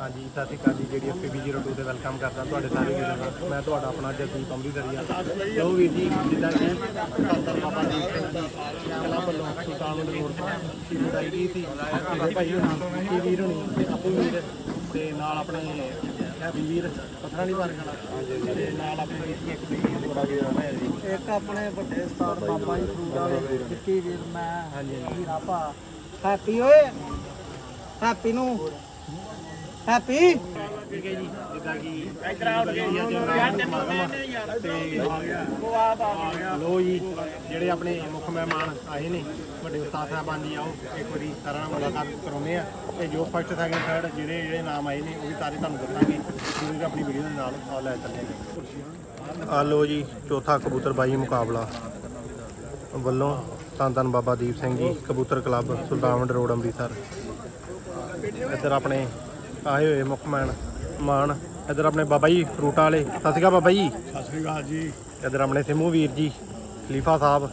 ਹਾਂਜੀ ਸਤਿ ਸ਼੍ਰੀ ਅਕਾਲ ਜੀ ਜਿਹੜੀ FPB02 ਤੇ ਵੈਲਕਮ ਕਰਦਾ ਤੁਹਾਡੇ ਸਾਰੇ ਵੀਰਾਂ ਦਾ। ਮੈਂ ਤੁਹਾਡਾ ਆਪਣਾ ਜਗਦੀਪ ਅੰਮ੍ਰਿਤਸਰੀਆ ਲੋ ਵੀਰ ਜੀ ਜਿੱਦਾਂ ਕਿ ਧੰਨ ਬਾਬਾ ਜੀ। ਕਲਾ ਵੱਲੋਂ ਸੁਲਤਾਨਪੁਰ ਰੋਡ ਤੋਂ ਸ਼ੀਰੂ ਦਾਈ ਗਈ ਸੀ। ਮੇਰੇ ਭਾਈ ਹੋਣੀ ਕੀ ਵੀਰ ਹੋਣੀ ਤੇ ਆਪੂ ਵੀਰ ਤੇ ਨਾਲ ਆਪਣੇ ਹੈਪੀ ਵੀਰ ਪਥਰਾਣੀ ਵਾਲੇ ਵਾਲਾ ਤੇ ਨਾਲ ਆਪਣੇ ਇੱਕ ਵੀਰ ਬੜਾ ਵੀਰ ਹੋਣਾ ਜੀ। ਇੱਕ ਆਪਣੇ ਵੱਡੇ ਉਸਤਾਦ ਬਾਬਾ ਜੀ ਫਰੂਟ ਵਾਲੇ ਵਿੱਕੀ ਵੀਰ ਮੈਂ ਹਾਂਜੀ ਵੀਰਾ ਭਾ ਹੈਪੀ ਓਏ ਹੈਪੀ ਨੂੰ। ਹੈਪੀ ਲੋ ਜੀ ਜਿਹੜੇ ਆਪਣੇ ਮੁੱਖ ਮਹਿਮਾਨ ਆਏ ਨੇ ਵੱਡੇ ਉਸਤਾਦ ਸਾਹਿਬਾਨ ਜੀ ਆਓ ਇੱਕ ਵਾਰੀ ਸਾਰਿਆਂ ਨਾਲ ਮੁਲਾਕਾਤ ਕਰਾਉਂਦੇ ਆ। ਤੇ ਜੋ ਫਸਟ ਸੈਕਿੰਡ ਥਰਡ ਜਿਹੜੇ ਜਿਹੜੇ ਨਾਮ ਆਏ ਨੇ ਉਹ ਵੀ ਸਾਰੇ ਤੁਹਾਨੂੰ ਦੱਸਾਂਗੇ। ਜਿਵੇਂ ਆਪਣੀ ਵੀਡੀਓ ਦੇ ਨਾਲ ਆ ਲੈ ਚੱਲੇ ਆ ਲੋ ਜੀ ਚੌਥਾ ਕਬੂਤਰ ਬਾਈ ਮੁਕਾਬਲਾ। ਵੱਲੋਂ ਧੰਨ ਧੰਨ ਬਾਬਾ ਦੀਪ ਸਿੰਘ ਜੀ ਕਬੂਤਰ ਕਲੱਬ ਸੁਲਤਾਨਵੰਡ ਰੋਡ ਅੰਮ੍ਰਿਤਸਰ। ਇੱਧਰ ਆਪਣੇ ਆਏ ਹੋਏ ਮੁੱਖ ਮਹਿਮਾਨ ਮਾਨ ਇੱਧਰ ਆਪਣੇ ਬਾਬਾ ਜੀ ਫਰੂਟਾਂ ਵਾਲੇ। ਸਤਿ ਸ਼੍ਰੀ ਅਕਾਲ ਬਾਬਾ ਜੀ। ਸਤਿ ਸ੍ਰੀ ਅਕਾਲ ਜੀ। ਇੱਧਰ ਆਪਣੇ ਸਿਮੂ ਵੀਰ ਜੀ ਖਲੀਫਾ ਸਾਹਿਬ।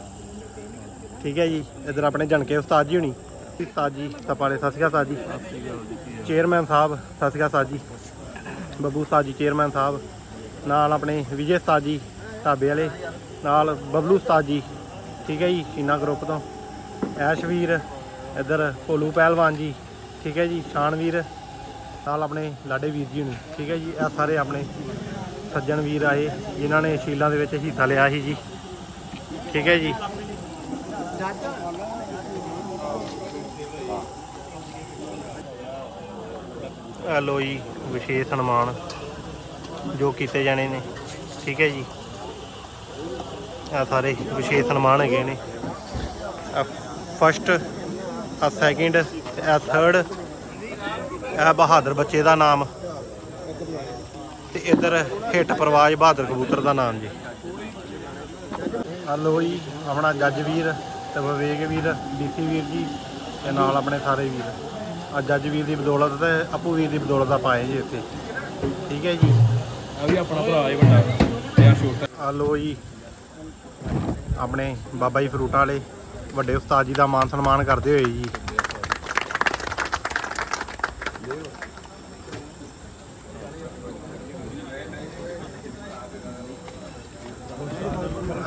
ਠੀਕ ਹੈ ਜੀ। ਇੱਧਰ ਆਪਣੇ ਜਣਕੇ ਉਸਤਾਦ ਜੀ ਹੁਣੀ। ਉਸਤਾਦ ਜੀ ਤਪਾਲੇ ਸਤਿ ਸ਼੍ਰੀ ਅਕਾਲ ਉਸਤਾਦ ਜੀ। ਚੇਅਰਮੈਨ ਸਾਹਿਬ ਸਤਿ ਸ਼੍ਰੀ ਅਕਾਲ ਉਸਤਾਦ ਜੀ। ਬੱਬੂ ਉਸਤਾਦ ਜੀ ਚੇਅਰਮੈਨ ਸਾਹਿਬ। ਨਾਲ ਆਪਣੇ ਵਿਜੇ ਉਸਤਾਦ ਜੀ ਢਾਬੇ ਵਾਲੇ। ਨਾਲ ਬਬਲੂ ਉਸਤਾਦ ਜੀ। ਠੀਕ ਹੈ ਜੀ ਚੀਨਾ ਗਰੁੱਪ ਤੋਂ। ਐਸ਼ ਵੀਰ ਇੱਧਰ ਭੋਲੂ ਪਹਿਲਵਾਨ ਜੀ। ਠੀਕ ਹੈ ਜੀ ਸ਼ਾਨ ਵੀਰ ਨਾਲ ਆਪਣੇ ਲਾਡੇ ਵੀਰ ਜੀ ਹੁਣੀ ਠੀਕ ਹੈ ਜੀ ਇਹ ਸਾਰੇ ਆਪਣੇ ਸੱਜਣ ਵੀਰ ਆਏ, ਜਿਨ੍ਹਾਂ ਨੇ ਸ਼ੀਲਾਂ ਦੇ ਵਿੱਚ ਹਿੱਸਾ ਲਿਆ ਸੀ ਜੀ, ਠੀਕ ਹੈ ਜੀ। ਇਹ ਲੋ ਜੀ, ਵਿਸ਼ੇਸ਼ ਸਨਮਾਨ ਜੋ ਕੀਤੇ ਜਾਣੇ ਨੇ, ਠੀਕ ਹੈ ਜੀ। ਇਹ ਸਾਰੇ ਵਿਸ਼ੇਸ਼ ਸਨਮਾਨ ਹੈਗੇ ਨੇ। ਫਸਟ ਆ ਸੈਕਿੰਡ ਆ ਥਰਡ ਇਹ ਬਹਾਦਰ ਬੱਚੇ ਦਾ ਨਾਮ। ਤੇ ਇਧਰ ਹਿੱਟ ਪ੍ਰਵਾਜ ਬਹਾਦਰ ਕਬੂਤਰ ਦਾ ਨਾਮ ਜੀ। ਹਲੋ ਜੀ ਆਪਣਾ ਜੱਜ ਵੀਰ ਤੇ ਵਿਵੇਕ ਵੀਰ ਡੀਸੀ ਵੀਰ ਜੀ ਤੇ ਨਾਲ ਆਪਣੇ ਸਾਰੇ ਵੀਰ। ਆ ਜੱਜ ਵੀਰ ਦੀ ਬਦੌਲਤ ਤੇ ਅਪੂ ਵੀਰ ਦੀ ਬਦੌਲਤ ਦਾ ਪਾਏ ਜੀ ਇੱਥੇ। ਠੀਕ ਹੈ ਜੀ। ਆ ਵੀ ਆਪਣਾ ਭਰਾ ਹੈ ਵੱਡਾ ਤੇ ਆ ਛੋਟਾ। ਆ ਲੋ ਜੀ ਆਪਣੇ ਬਾਬਾ ਜੀ ਫਰੂਟਾਂ ਵਾਲੇ ਵੱਡੇ ਉਸਤਾਦ ਜੀ ਦਾ ਮਾਨ ਸਨਮਾਨ ਕਰਦੇ ਹੋਏ ਜੀ।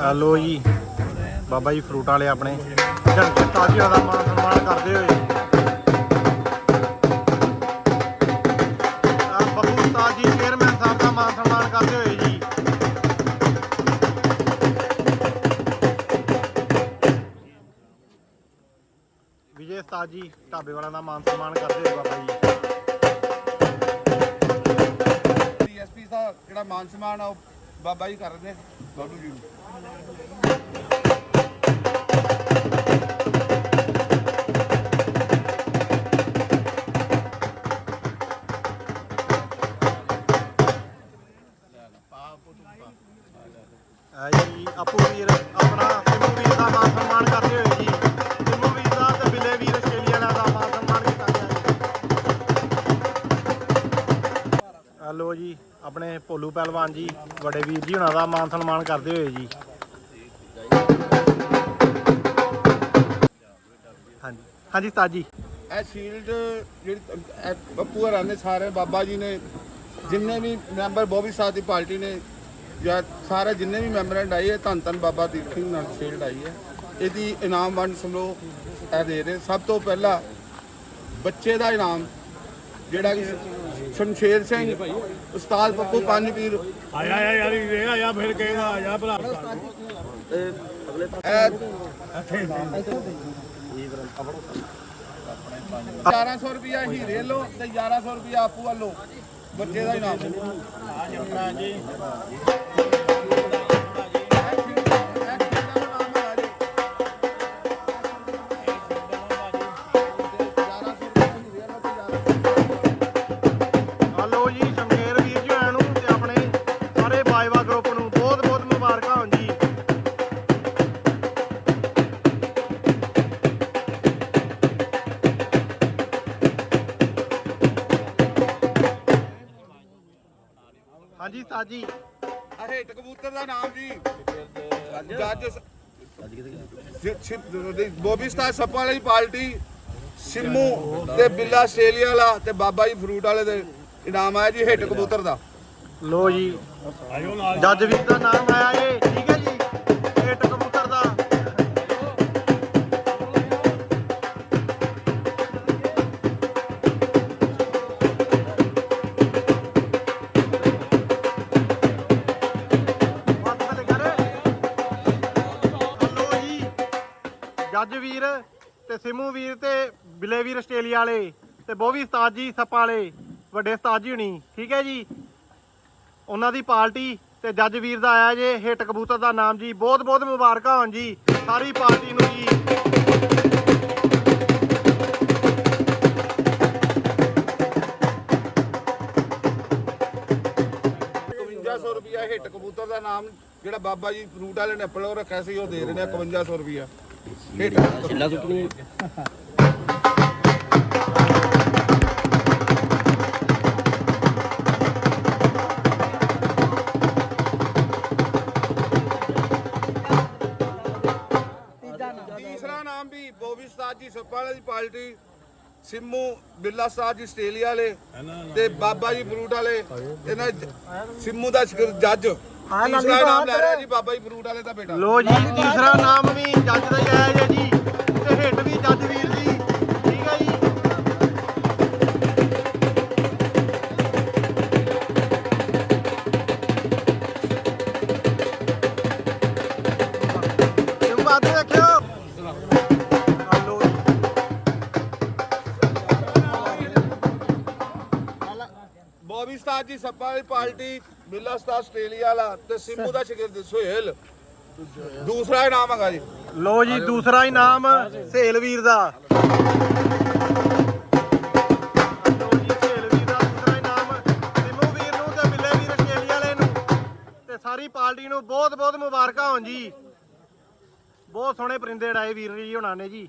ਹੈਲੋ ਜੀ। ਬਾਬਾ ਜੀ ਫਰੂਟ ਵਾਲੇ ਆਪਣੇ। ਝੰਡੇ ਉਸਤਾਦ ਦਾ ਮਾਨ ਸਨਮਾਨ ਕਰਦੇ ਹੋਏ। ਬੱਬੂ ਉਸਤਾਦ ਜੀ ਚੇਅਰਮੈਨ ਸਾਹਿਬ ਦਾ ਮਾਨ ਸਨਮਾਨ ਕਰਦੇ ਹੋਏ ਜੀ। ਵਿਜੇ ਉਸਤਾਦ ਜੀ, ਢਾਬੇ ਵਾਲਿਆਂ ਦਾ ਮਾਨ ਸਨਮਾਨ ਕਰਦੇ ਹੋਏ ਬਾਬਾ ਜੀ। ਡੀਐਸਪੀ ਦਾ ਜਿਹੜਾ ਮਾਨ ਸਨਮਾਨ ਆ ਉਹ ਬਾਬਾ ਜੀ ਕਰਦੇ ਨੇ। ਬਾਬੂ ਜੀ ਜੀ ਵੀਰ ਜੀ ਹੁਣਾਂ ਦਾ ਮਾਨ ਸਨਮਾਨ ਕਰਦੇ ਹੋਏ ਜੀ। ਹਾਂਜੀ। ਹਾਂਜੀ ਉਸਤਾਦ ਜੀ ਇਹ ਸ਼ੀਲਡ ਜਿਹੜੀ ਇਹ ਬੱਪੂ ਹਰਾਂ ਨੇ ਸਾਰੇ, ਬਾਬਾ ਜੀ ਨੇ, ਜਿੰਨੇ ਵੀ ਮੈਂਬਰ ਬੋਬੀ ਸਾਥ ਦੀ ਪਾਰਟੀ ਨੇ, ਜਾਂ ਸਾਰੇ ਜਿੰਨੇ ਵੀ ਮੈਂਬਰਾਂ ਨੇ ਆਈ ਹੈ, ਧੰਨ ਧੰਨ ਬਾਬਾ ਦੀਪ ਸਿੰਘ ਨਾਲ ਸ਼ੀਲਡ ਆਈ ਹੈ। ਇਹਦੀ ਇਨਾਮ ਵੰਡ ਸਮਰੋਹ ਇਹ ਦੇ ਰਹੇ। ਸਭ ਤੋਂ ਪਹਿਲਾਂ ਬੱਚੇ ਦਾ ਇਨਾਮ ਜਿਹੜਾ ਕਿ ਸ਼ਮਸ਼ੇਰ ਸਿੰਘ ਉਸਤਾਦ ਪੱਪੂ ਪੰਜ ਪੀਰ ਆਇਆ ਆਇਆ ਯਾਰ ਇਹ ਆਇਆ ਫਿਰ ਕਹੇਗਾ ਆਇਆ ਭਰਾ। ਇਹ 1100 ਰੁਪਿਆ ਹੀਰੇ ਲੋ ਤੇ 1100 ਰੁਪਿਆ ਆਪੂ ਵੱਲੋਂ। ਬੱਚੇ ਦਾ ਇਨਾਮ। ਹਲੋ ਹਾਂਜੀ ਉਸਤਾਦ ਜੀ ਹੇਠ ਕਬੂਤਰ ਦਾ ਨਾਮ ਜੀ। ਜੱਜ ਜ- ਉਹਦੀ ਬੋਬੀ ਸਟਾਰ ਸੱਪਾਂ ਵਾਲੀ ਪਾਰਟੀ ਸਿੰਮੂ ਤੇ ਬਿੱਲਾ ਆਸਟ੍ਰੇਲੀਆ ਵਾਲਾ ਤੇ ਬਾਬਾ ਜੀ ਫਰੂਟ ਵਾਲੇ ਦੇ ਇਨਾਮ ਆਇਆ ਜੀ ਹਿੱਟ ਕਬੂਤਰ ਦਾ। ਲੋ ਜੀ। ਜੱਜ ਵੀਰ ਦਾ ਨਾਮ ਆਇਆ ਏ। ਜੱਜ ਵੀਰ ਤੇ ਸਿਮੂ ਵੀਰ ਤੇ ਬਿਲੇ ਵੀਰ ਆਸਟ੍ਰੇਲੀਆ ਵਾਲੇ ਤੇ ਬੋਵੀ ਉਸਤਾਦ ਜੀ ਸੱਪਾਂ ਵਾਲੇ, ਵੱਡੇ ਉਸਤਾਦ ਜੀ ਹੁਣੀ, ਠੀਕ ਹੈ ਜੀ? ਉਹਨਾਂ ਦੀ ਪਾਰਟੀ ਤੇ ਜੱਜ ਵੀਰ ਦਾ ਆਇਆ ਜੇ ਹਿੱਟ ਕਬੂਤਰ ਦਾ ਨਾਮ ਜੀ ਬਹੁਤ ਬਹੁਤ ਮੁਬਾਰਕਾਂ ਹੋਣ ਜੀ, ਸਾਰੀ ਪਾਰਟੀ ਨੂੰ ਜੀ। ਇਕਵੰਜਾ ਸੌ ਰੁਪਿਆ ਹਿੱਟ ਕਬੂਤਰ ਦਾ ਨਾਮ, ਜਿਹੜਾ ਬਾਬਾ ਜੀ ਫਰੂਟ ਵਾਲੇ ਨੇ ਆਪਣੇ ਰੱਖਿਆ ਸੀ, ਉਹ ਦੇ ਰਹੇ ਨੇ 5100 ਰੁਪਿਆ ਹਿੱਟ ਕਬੂਤਰ। ਤੀਸਰਾ ਨਾਮ ਵੀ ਬੋਬੀ ਉਸਤਾਦ ਜੀ ਸੱਪਾ ਵਾਲੇ ਦੀ ਪਾਰਟੀ ਸਿੰਮੂ ਬਿੱਲਾ ਉਸਤਾਦ ਜੀ ਆਸਟ੍ਰੇਲੀਆ ਵਾਲੇ ਤੇ ਬਾਬਾ ਜੀ ਫਰੂਟ ਵਾਲੇ ਇਹਨਾਂ ਸਿੰਮੂ ਦਾ ਸ਼ਿਕਰ ਜੱਜ ਤੀਸਰਾ ਨਾਮ ਲੈ ਰਿਹਾ ਜੀ ਬਾਬਾ ਜੀ ਫਰੂਟ ਵਾਲੇ ਦਾ ਬੇਟਾ। ਲੋ ਜੀ ਤੀਸਰਾ ਨਾਮ ਵੀ ਜੱਜ ਦਾ ਹੀ ਆਇਆ ਜੇ ਜੀ ਤੇ ਹਿੱਟ ਵੀ ਜੱਜ ਵੀਰ ਦੀ ਠੀਕ ਹੈ ਜੀ। ਕਿਉਂ ਬਾਤ ਦੇਖਿਓ। ਜੀ। ਬੋਬੀ ਉਸਤਾਦ ਜੀ ਸੱਪਾ ਵਾਲੀ ਪਾਰਟੀ ਬਿੱਲਾ ਉਸਤਾਦ ਆਸਟ੍ਰੇਲੀਆ ਵਾਲਾ ਤੇ ਸਿੰਮੂ ਦਾ ਸ਼ਿਕਰ ਸੁਹੇਲ। ਦੂਸਰਾ ਇਨਾਮ ਹੈਗਾ ਜੀ। ਲੋ ਜੀ ਦੂਸਰਾ ਇਨਾਮ ਸੇਲ ਵੀਰ ਦਾ। ਲਓ ਜੀ, ਸਹੇਲ ਵੀਰ ਦਾ ਦੂਸਰਾ ਇਨਾਮ ਸਿੰਮੂ ਵੀਰ ਨੂੰ ਤੇ ਬਿੱਲੇ ਵੀਰ ਆਸਟ੍ਰੇਲੀਆ ਵਾਲੇ ਨੂੰ। ਤੇ ਸਾਰੀ ਪਾਰਟੀ ਨੂੰ ਬਹੁਤ ਬਹੁਤ ਮੁਬਾਰਕਾਂ ਹੋਣ ਜੀ। ਬਹੁਤ ਸੋਹਣੇ ਪਰਿੰਦੇ ਉਡਾਏ ਵੀਰ ਜੀ ਹੋਣਾ ਨੇ ਜੀ।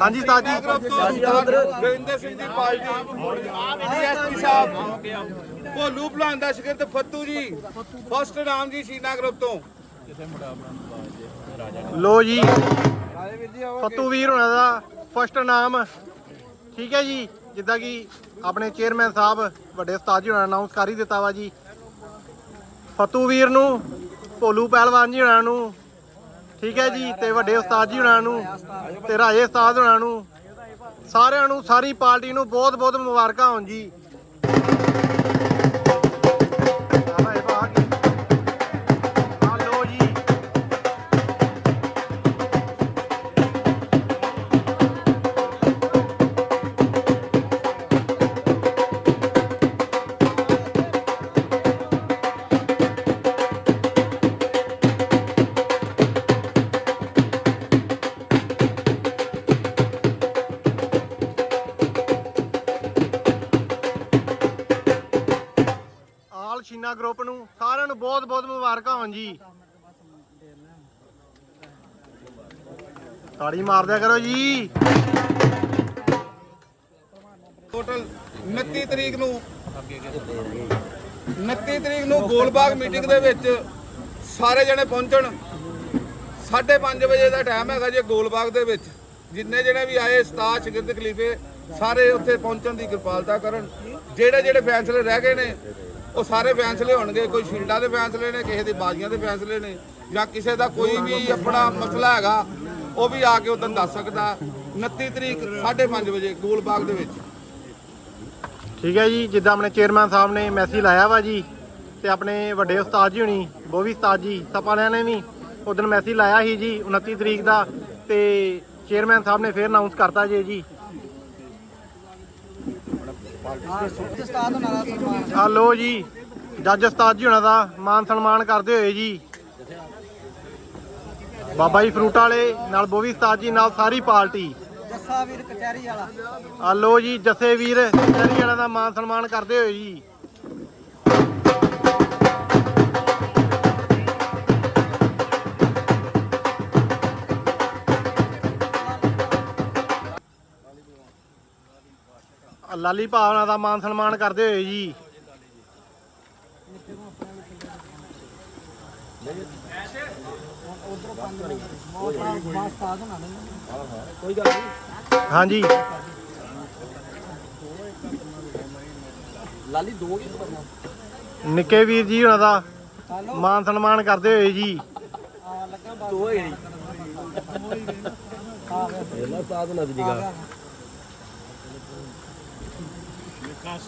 ਹਾਂਜੀ ਉਸਤਾਦ ਜੀ ਗਰੁੱਪ ਤੋਂ ਉਸਤਾਦ Ravinder Singh ji party D S P ਸਾਹਿਬ। ਭੋਲੂ ਭਲਾਨ ਦਾ ਸ਼ਿਕਰ ਤੇ ਫੱਤੂ ਜੀ ਫਸਟ ਨਾਮ ਜੀ ਸ਼ੀਨਾ ਗਰੁੱਪ ਤੋਂ ਲੋ ਜੀ ਫੱਤੂ ਵੀਰ ਹੋਣਾ ਦਾ ਫਸਟ ਨਾਮ। ਠੀਕ ਹੈ ਜੀ ਜਿੱਦਾਂ ਕਿ ਆਪਣੇ ਚੇਅਰਮੈਨ ਸਾਹਿਬ ਵੱਡੇ ਉਸਤਾਦ ਜੀ ਹੋਣਾ ਅਨਾਉਂਸ ਕਰ ਹੀ ਦਿੱਤਾ ਵਾ ਜੀ। ਫੱਤੂ ਵੀਰ ਨੂੰ ਭੋਲੂ ਪਹਿਲਵਾਨ ਜੀ ਹੋਣਾ ਨੂੰ ਠੀਕ ਹੈ ਜੀ, ਤੇ ਵੱਡੇ ਉਸਤਾਦ ਜੀ ਹੋਣਾ ਨੂੰ, ਤੇ ਰਾਜੇ ਉਸਤਾਦ ਹੋਣਾ ਨੂੰ, ਸਾਰਿਆਂ ਨੂੰ, ਸਾਰੀ ਪਾਰਟੀ ਨੂੰ ਬਹੁਤ ਬਹੁਤ ਮੁਬਾਰਕਾਂ ਹੋਣ ਜੀ। ਆਲ ਸ਼ੀਨਾ ਗਰੁੱਪ ਨੂੰ। ਸਾਰਿਆਂ ਨੂੰ ਬਹੁਤ ਬਹੁਤ ਮੁਬਾਰਕਾਂ ਹੋਣ ਜੀ। ਤਾੜੀ ਮਾਰ ਦਿਆ ਕਰੋ ਜੀ। ਟੋਟਲ 29 ਤਰੀਕ ਨੂੰ 29 ਤਰੀਕ ਨੂੰ ਗੋਲਬਾਗ ਮੀਟਿੰਗ ਦੇ ਵਿੱਚ ਸਾਰੇ ਜਣੇ ਪਹੁੰਚਣ। 5:30 ਵਜੇ ਦਾ ਟਾਈਮ ਹੈਗਾ ਜੇ ਗੋਲਬਾਗ ਦੇ ਵਿੱਚ। ਜਿੰਨੇ ਜਣੇ ਵੀ ਆਏ, ਉਸਤਾਦ ਸ਼ਗਿਰਦ ਖਲੀਫੇ, ਸਾਰੇ ਉੱਥੇ ਪਹੁੰਚਣ ਦੀ ਕਿਰਪਾਲਤਾ ਕਰਨ। ਜਿਹੜੇ ਜਿਹੜੇ ਫੈਸਲੇ ਰਹਿ ਗਏ ਨੇ ਉਹ ਸਾਰੇ ਫੈਸਲੇ ਹੋਣਗੇ, ਕੋਈ ਸ਼ੀਲਡਾਂ ਦੇ ਫੈਸਲੇ ਨੇ, ਕਿਸੇ ਦੀ ਬਾਜ਼ੀਆਂ ਦੇ ਫੈਸਲੇ ਨੇ, ਜਾਂ ਕਿਸੇ ਦਾ ਕੋਈ ਵੀ ਆਪਣਾ ਮਸਲਾ ਹੈਗਾ, ਉਹ ਵੀ ਆ ਕੇ ਉਦੋਂ ਦੱਸ ਸਕਦਾ। 29 ਤਰੀਕ 5:30 ਵਜੇ ਗੋਲ ਬਾਗ ਦੇ ਵਿੱਚ। ਠੀਕ ਹੈ ਜੀ, ਜਿੱਦਾਂ ਆਪਣੇ ਚੇਅਰਮੈਨ ਸਾਹਿਬ ਨੇ ਮੈਸੇਜ ਲਾਇਆ ਵਾ ਜੀ, ਤੇ ਆਪਣੇ ਵੱਡੇ ਉਸਤਾਦ ਜੀ ਹੁਣੀ ਬੋਵੀ ਉਸਤਾਦ ਜੀ ਸਪਾਲਿਆਂ ਨੇ ਵੀ ਉਦੋਂ ਮੈਸੇਜ ਲਾਇਆ ਸੀ ਜੀ 29 ਤਰੀਕ ਦਾ, ਤੇ ਚੇਅਰਮੈਨ ਸਾਹਿਬ ਨੇ ਫੇਰ ਅਨਾਉਂਸ ਕਰਤਾ ਜੀ ਜੀ ਉਸਤਾਦ ਹੋਣਾ ਦਾ ਸਨਮਾਨ ਆ ਲੋ ਜੀ ਜੱਜ ਉਸਤਾਦ ਜੀ ਹੁਣਾਂ ਦਾ ਮਾਨ ਸਨਮਾਨ ਕਰਦੇ ਹੋਏ ਜੀ। ਬਾਬਾ ਜੀ ਫਰੂਟ ਵਾਲੇ ਨਾਲ ਬੋਵੀ ਉਸਤਾਦ ਜੀ ਨਾਲ ਸਾਰੀ ਪਾਰਟੀ। ਜੱਸਾ ਵੀਰ ਕਚਹਿਰੀ ਵਾਲਾ। ਆ ਲੋ ਜੀ ਜੱਸੇ ਵੀਰ ਕਚਹਿਰੀ ਵਾਲਿਆਂ ਦਾ ਮਾਨ ਸਨਮਾਨ ਕਰਦੇ ਹੋਏ ਜੀ। ਲਾਲੀ ਭਾਵਨਾ ਦਾ ਮਾਨ ਸਨਮਾਨ ਕਰਦੇ ਹੋਏ ਜੀ। ਨਹੀਂ ਹਾਂਜੀ। ਲਾਲੀ ਦੋ ਹੀ ਕਰਨਾ ਨਿੱਕੇ ਵੀਰ ਜੀ ਉਹਨਾਂ ਦਾ ਮਾਨ ਸਨਮਾਨ ਕਰਦੇ ਹੋਏ ਜੀ। ਆ ਦੋ ਹੈ। ਆ ਗਿਆ ਇਹਦਾ ਸਾਥ ਨਾ ਆ ਗਿਆ ਹਲੋ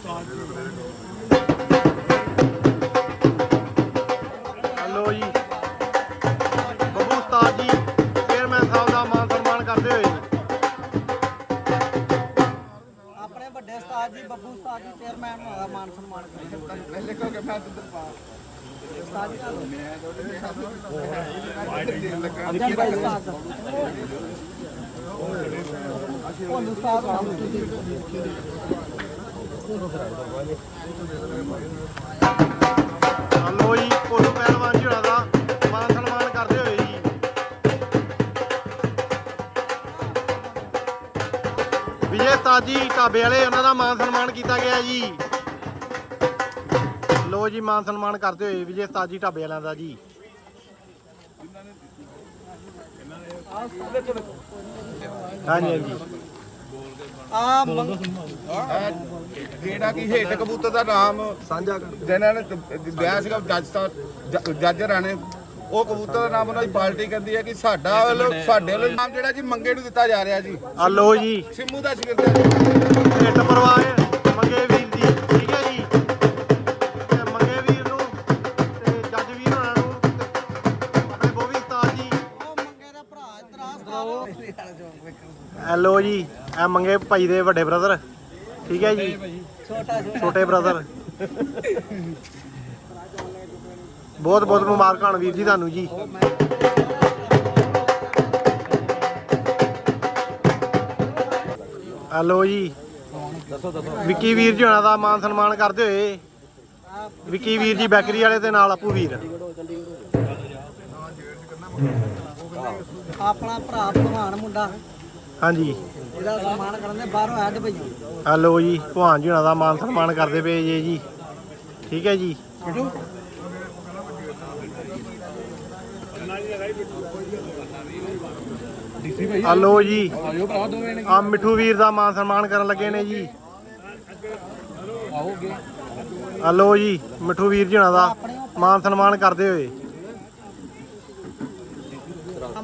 ਜੀ ਬੱਬੂ ਉਸਤਾਦ ਜੀ ਚੇਅਰਮੈਨ ਸਾਹਿਬ ਦਾ ਮਾਨ ਸਨਮਾਨ ਕਰਦੇ ਹੋਏ ਆਪਣੇ ਵੱਡੇ ਉਸਤਾਦ ਜੀ ਬੱਬੂ ਉਸਤਾਦ ਜੀ ਚੇਅਰਮੈਨ ਹੋਣਾ ਦਾ ਮਾਨ ਸਨਮਾਨ ਕਰਦੇ ਲਿਖੋ ਕਿ ਮੈਂ ਦੁੱਧ ਪਾ ਉਸਤਾਦ ਜੀ ਨਾਲ ਅੱਗੇ ਭਾਈ ਉਸਤਾਦ ਉਹ ਉਸਤਾਦ ਹੋਣਾ ਹਲੋ ਜੀ, ਕੋਲੂ ਪਹਿਲਵਾਨ ਜੀ ਉਹਨਾਂ ਦਾ ਮਾਨ ਸਨਮਾਨ ਕਰਦੇ ਹੋਏ ਜੀ। ਵਿਜੇ ਉਸਤਾਦ ਢਾਬੇ ਵਾਲੇ, ਉਹਨਾਂ ਦਾ ਮਾਨ ਸਨਮਾਨ ਕੀਤਾ ਗਿਆ ਜੀ। ਲੋ ਜੀ, ਮਾਨ ਸਨਮਾਨ ਕਰਦੇ ਹੋਏ ਵਿਜੇ ਉਸਤਾਦ ਢਾਬੇ ਵਾਲਿਆਂ ਦਾ ਜੀ। ਹਾਂਜੀ ਹਾਂਜੀ। ਆ ਜਿਹੜਾ ਕਿ ਹੇਠ ਕਬੂਤਰ ਦਾ ਨਾਮ? ਸਾਂਝਾ ਕਰ ਜਿਹਨਾਂ ਨੇ ਦਿਆ ਸੀਗਾ ਜੱਜ ਸਾਹਿਬ ਜੱਜ ਰਾਣੇ। ਉਹ ਕਬੂਤਰ ਦਾ ਨਾਮ ਉਹਨਾਂ ਦੀ ਪਾਰਟੀ ਕਹਿੰਦੀ ਹੈ ਕਿ ਸਾਡਾ ਵੱਲੋਂ ਸਾਡੇ ਵੱਲੋਂ ਨਾਮ ਜਿਹੜਾ ਜੀ ਮੰਗੇ ਨੂੰ ਦਿੱਤਾ ਜਾ ਰਿਹਾ ਜੀ। ਆ ਲੋ ਜੀ। ਸਿੰਮੂ ਦਾ ਸ਼ਗਿਰਦ ਢਿੱਡ ਪਰਵਾਹ ਮੰਗੇ ਵੀਰ ਦੀ। ਠੀਕ ਹੈ ਜੀ। ਤੇ ਮੰਗੇ ਵੀਰ ਨੂੰ ਤੇ ਜੱਜ ਵੀਰ ਹੋਣਾ ਨੂੰ ਤੇ ਆਪਣੇ ਬੋਵੀ ਉਸਤਾਦ ਜੀ। ਉਹ ਮੰਗੇ ਦਾ ਭਰਾ ਇਤਰਾਜ਼ ਹੈਲੋ ਜੀ। ਇਹ ਮੰਗੇ ਭਾਈ ਦੇ ਵੱਡੇ ਬ੍ਰਦਰ ਠੀਕ ਹੈ ਜੀ। ਛੋਟਾ ਛੋਟੇ ਬ੍ਰਦਰ ਬਹੁਤ ਬਹੁਤ ਮੁਬਾਰਕਾਂ ਹੋਣ ਵੀਰ ਜੀ ਤੁਹਾਨੂੰ ਜੀ। ਹੈਲੋ ਜੀ। ਦੱਸੋ ਦੱਸੋ ਵਿੱਕੀ ਵੀਰ ਜੀ ਹੋਣਾ ਦਾ ਮਾਨ ਸਨਮਾਨ ਕਰਦੇ ਹੋਏ। ਵਿੱਕੀ ਵੀਰ ਜੀ ਬੈਕਰੀ ਵਾਲੇ ਦੇ ਨਾਲ ਆਪੂ ਵੀਰ। ਆਪਣਾ ਭਰਾ ਭਲਵਾਨ ਮੁੰਡਾ। ਹਾਂਜੀ। ਇਹਦਾ ਸਨਮਾਨ ਕਰਨ ਦੇ ਬਾਹਰੋਂ ਆਇਆ ਦੁਬਈ ਹੈਲੋ ਜੀ ਭਵਾਨ ਜੀ ਹੋਣਾ ਦਾ ਮਾਨ ਸਨਮਾਨ ਕਰਦੇ ਪਏ ਜੇ ਜੀ। ਠੀਕ ਹੈ ਜੀ। ਡੀਸੀ ਭਾਈ ਹੈਲੋ ਜੀ। ਆਇਓ ਭਰਾ ਆ ਮਿੱਠੂ ਵੀਰ ਦਾ ਮਾਨ ਸਨਮਾਨ ਕਰਨ ਲੱਗੇ ਨੇ ਜੀ। ਆਓਗੇ ਹੈਲੋ ਜੀ ਮਿੱਠੂ ਵੀਰ ਜੀ ਹੋਣਾ ਦਾ ਮਾਨ ਸਨਮਾਨ ਕਰਦੇ ਹੋਏ।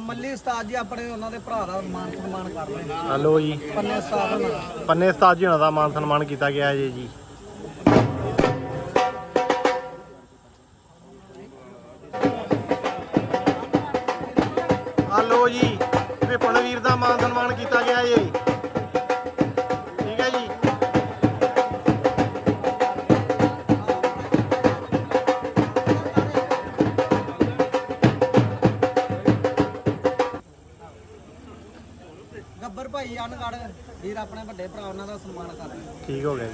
ਮੱਲੀ ਉਸਤਾਦ ਜੀ ਆਪਣੇ ਉਹਨਾਂ ਦੇ ਭਰਾ ਦਾ ਮਾਨ ਸਨਮਾਨ ਕਰ ਰਹੇ ਨੇ। ਹੈਲੋ ਜੀ। ਪੰਨੇ ਉਸਤਾਦ ਦਾ। ਪੰਨੇ ਉਸਤਾਦ ਜੀ ਹੋਣਾ ਦਾ ਮਾਨ ਸਨਮਾਨ ਕੀਤਾ ਗਿਆ ਜੇ ਜੀ। ਆਪਣੇ ਵੱਡੇ ਭਰਾ ਉਹਨਾਂ ਦਾ ਸਨਮਾਨ ਕਰ ਰਹੇ ਨੇ ਠੀਕ ਹੋ ਗਿਆ ਜੀ।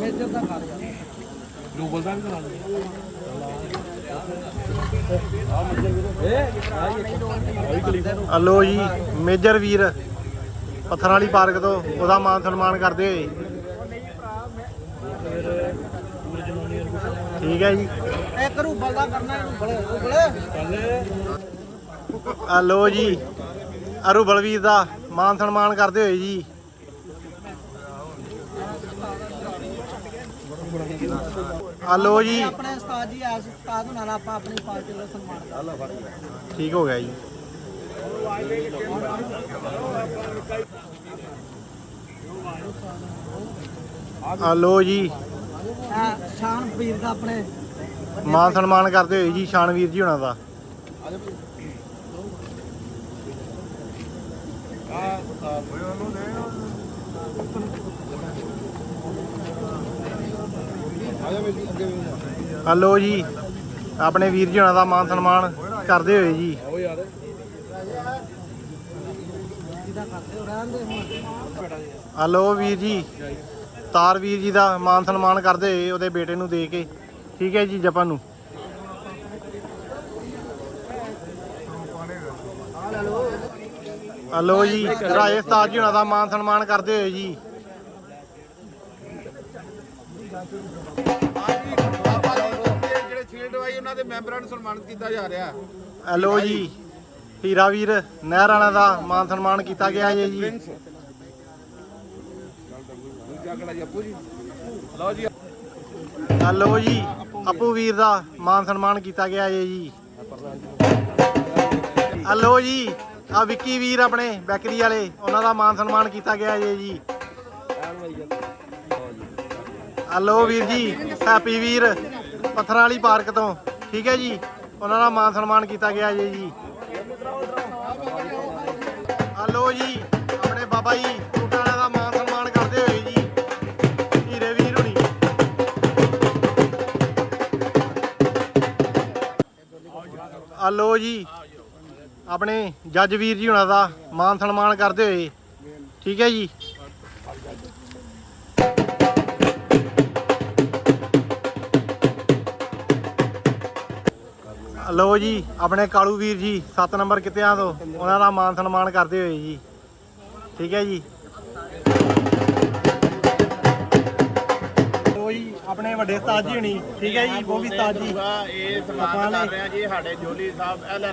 ਮੇਜਰ ਦਾ ਕਰ ਰਿਹਾ ਗਲੋਬਲ ਦਾ ਵੀ ਕਰਾ ਲਓ ਹਲੋ ਜੀ ਮੇਜਰ ਵੀਰ ਪੱਥਰਾਂ ਵਾਲੀ ਪਾਰਕ ਤੋਂ ਉਹਦਾ ਮਾਨ ਸਨਮਾਨ ਕਰਦੇ ਹੋਏ। ਠੀਕ ਹੈ ਜੀ। ਇੱਕ ਰੂਬਲ ਦਾ ਕਰਨਾ ਰੂਬਲ ਰੂਬਲ। ਹਲੋ ਜੀ ਅਰੂ ਬਲਵੀਰ ਦਾ। ਮਾਨ ਸਨਮਾਨ ਕਰਦੇ ਹੋਏ ਜੀ। ਹਲੋ ਜੀ। ਆਪਣੇ ਉਸਤਾਦ ਜੀ ਐਸ ਉਸਤਾਦ ਦਾ ਆਪਾਂ ਆਪਣੀ ਪਾਰਟੀ ਦਾ ਸਨਮਾਨ ਠੀਕ ਹੋ ਗਿਆ ਜੀ। ਹਲੋ ਜੀ। ਸ਼ਾਨ ਵੀਰ ਦਾ ਆਪਣੇ ਮਾਨ ਸਨਮਾਨ ਕਰਦੇ ਹੋਏ ਜੀ ਸ਼ਾਨਵੀਰ ਜੀ ਹੁਣਾਂ ਦਾ। ਹਲੋ ਜੀ, ਆਪਣੇ ਵੀਰ ਜੀ ਹੁਣਾਂ ਦਾ ਮਾਨ ਸਨਮਾਨ ਕਰਦੇ ਹੋਏ ਜੀ। ਆਓ ਹਲੋ ਵੀਰ ਜੀ, ਤਾਰ ਵੀਰ ਜੀ ਦਾ ਮਾਨ ਸਨਮਾਨ ਕਰਦੇ ਹੋਏ ਉਹਦੇ ਬੇਟੇ ਨੂੰ ਦੇ ਕੇ। ਠੀਕ ਹੈ ਜੀ ਜਪਨ ਨੂੰ। ਹਲੋ ਜੀ ਰਾਏ ਉਸਤਾਦ ਜੀ ਹੁਣਾਂ ਦਾ ਮਾਨ ਸਨਮਾਨ ਕਰਦੇ ਹੋਏ ਜੀ। ਹਾਂਜੀ ਬਾਬਾ ਜੀ ਦੇ ਜਿਹੜੇ ਸ਼ੀਲਡ ਵਾਈ ਉਹਨਾਂ ਦੇ ਮੈਂਬਰਾਂ ਨੂੰ ਸਨਮਾਨਿਤ ਕੀਤਾ ਜਾ ਰਿਹਾ ਹਲੋ ਜੀ ਹੀਰਾ ਵੀਰ, ਨਹਿਰ ਵਾਲਿਆਂ ਦਾ ਮਾਨ ਸਨਮਾਨ ਕੀਤਾ ਗਿਆ ਹੈ ਜੀ। ਪ੍ਰਿੰਸ ਜੀ ਲਓ ਜੀ ਹਲੋ ਜੀ ਅਪੂ ਵੀਰ ਦਾ ਮਾਨ ਸਨਮਾਨ ਕੀਤਾ ਗਿਆ ਹੈ ਜੀ। ਹਲੋ ਜੀ ਆ ਵਿੱਕੀ ਵੀਰ ਆਪਣੇ, ਬੈਕਰੀ ਵਾਲੇ, ਉਹਨਾਂ ਦਾ ਮਾਨ ਸਨਮਾਨ ਕੀਤਾ ਗਿਆ ਹੈ ਜੀ। ਹਲੋ ਵੀਰ ਜੀ, ਹੈਪੀ ਵੀਰ, ਪੱਥਰਾਂ ਵਾਲੀ ਪਾਰਕ ਤੋਂ, ਠੀਕ ਹੈ ਜੀ? ਉਹਨਾਂ ਦਾ ਮਾਨ ਸਨਮਾਨ ਕੀਤਾ ਗਿਆ ਹੈ ਜੀ। ਹਲੋ ਜੀ, ਆਪਣੇ ਬਾਬਾ ਜੀ ਟੂਟਾ ਦਾ ਮਾਨ ਸਨਮਾਨ ਕਰਦੇ ਹੋਏ ਜੀ। ਹੀਰੇ ਵੀਰ ਹੁਣੀ। ਹਲੋ ਜੀ ਆਪਣੇ ਜੱਜ ਵੀਰ ਜੀ ਹੁਣਾਂ ਦਾ ਮਾਨ ਸਨਮਾਨ ਕਰਦੇ ਹੋਏ। ਠੀਕ ਹੈ ਜੀ। ਹਲੋ ਜੀ ਆਪਣੇ ਕਾਲੂ ਵੀਰ ਜੀ 7 ਨੰਬਰ ਕਿਤਿਆਂ ਤੋਂ ਉਹਨਾਂ ਦਾ ਮਾਨ ਸਨਮਾਨ ਕਰਦੇ ਹੋਏ ਜੀ। ਠੀਕ ਹੈ ਜੀ। ਜੀ ਆਪਣੇ ਵੱਡੇ ਉਸਤਾਦ ਜੀ ਹੁਣੀ। ਠੀਕ ਹੈ ਜੀ ਉਹ ਵੀ ਉਸਤਾਦ ਜੀ। ਇਹ ਸਨਮਾਨ ਕਰ ਰਹੇ ਆ ਜੀ ਸਾਡੇ ਜੋਲੀ ਸਾਹਿਬ ਐਲ